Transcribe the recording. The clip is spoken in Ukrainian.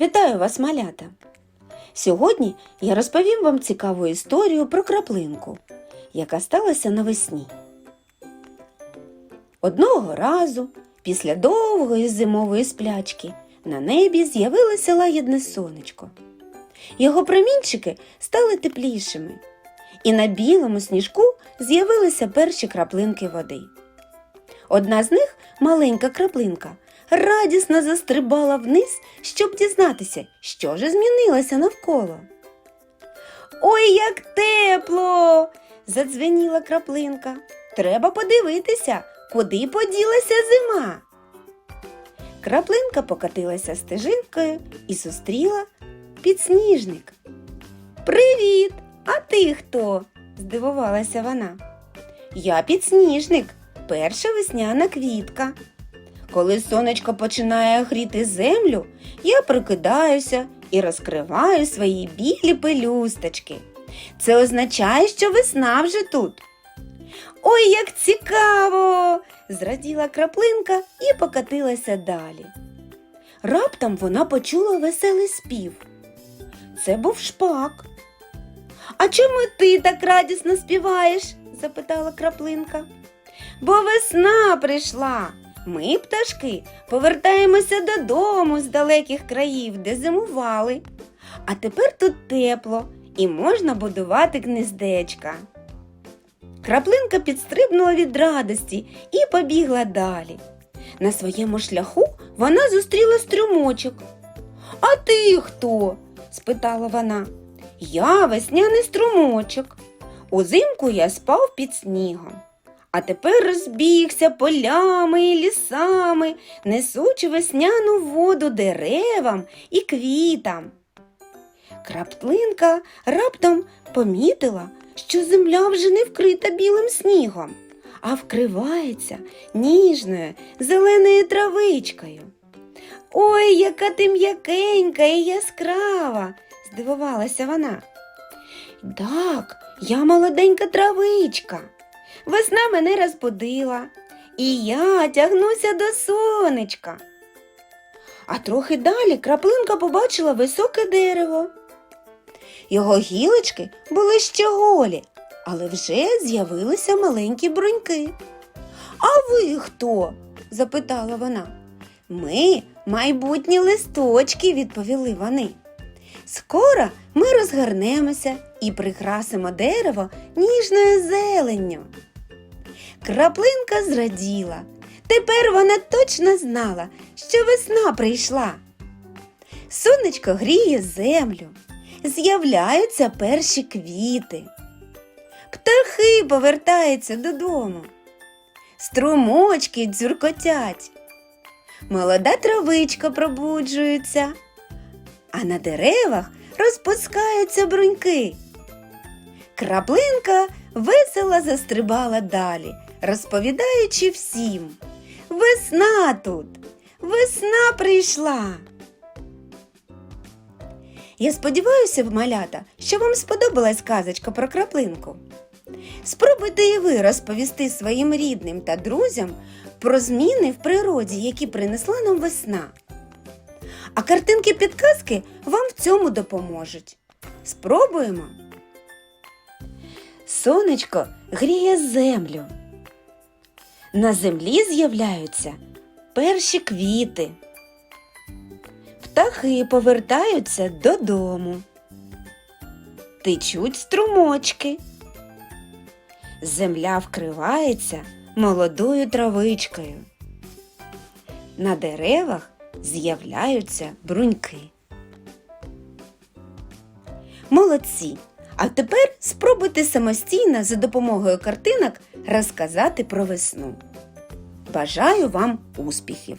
Вітаю вас, малята! Сьогодні я розповім вам цікаву історію про краплинку, яка сталася навесні. Одного разу, після довгої зимової сплячки, на небі з'явилося лагідне сонечко. Його промінчики стали теплішими, і на білому сніжку з'явилися перші краплинки води. Одна з них, маленька краплинка, радісно застрибала вниз, щоб дізнатися, що ж змінилося навколо. Ой, як тепло! задзвеніла краплинка. Треба подивитися, куди поділася зима. Краплинка покатилася стежинкою і зустріла підсніжник. Привіт! А ти хто? здивувалася вона. Я підсніжник, перша весняна квітка. Коли сонечко починає гріти землю, я прокидаюся і розкриваю свої білі пелюсточки. Це означає, що весна вже тут. Ой, як цікаво! зраділа краплинка і покатилася далі. Раптом вона почула веселий спів. Це був шпак. А чому ти так радісно співаєш? запитала краплинка. Бо весна прийшла. Ми, пташки, повертаємося додому з далеких країв, де зимували. А тепер тут тепло і можна будувати гнездечка. Краплинка підстрибнула від радості і побігла далі. На своєму шляху вона зустріла струмочок. А ти хто? спитала вона. Я весняний струмочок. Узимку я спав під снігом. А тепер розбігся полями і лісами, несучи весняну воду деревам і квітам. Краплинка раптом помітила, що земля вже не вкрита білим снігом, а вкривається ніжною зеленою травичкою. Ой, яка ти м'якенька і яскрава, здивувалася вона. Так, я молоденька травичка. Весна мене розбудила, і я тягнуся до сонечка. А трохи далі краплинка побачила високе дерево. Його гілочки були ще голі, але вже з'явилися маленькі бруньки. А ви хто? запитала вона. Ми майбутні листочки, відповіли вони. Скоро ми розгорнемося і прикрасимо дерево ніжною зеленню. Краплинка зраділа. Тепер вона точно знала, що весна прийшла. Сонечко гріє землю, з'являються перші квіти. Птахи повертаються додому, струмочки дзюркотять, молода травичка пробуджується, а на деревах розпускаються бруньки. Краплинка весело застрибала далі, розповідаючи всім. Весна тут, весна прийшла. Я сподіваюся, малята, що вам сподобалась казочка про краплинку. Спробуйте і ви розповісти своїм рідним та друзям про зміни в природі, які принесла нам весна. А картинки підказки вам в цьому допоможуть. Спробуємо. Сонечко гріє землю. На землі з'являються перші квіти. Птахи повертаються додому. Течуть струмочки. Земля вкривається молодою травичкою. На деревах з'являються бруньки. Молодці! А тепер спробуйте самостійно за допомогою картинок розказати про весну. Бажаю вам успіхів!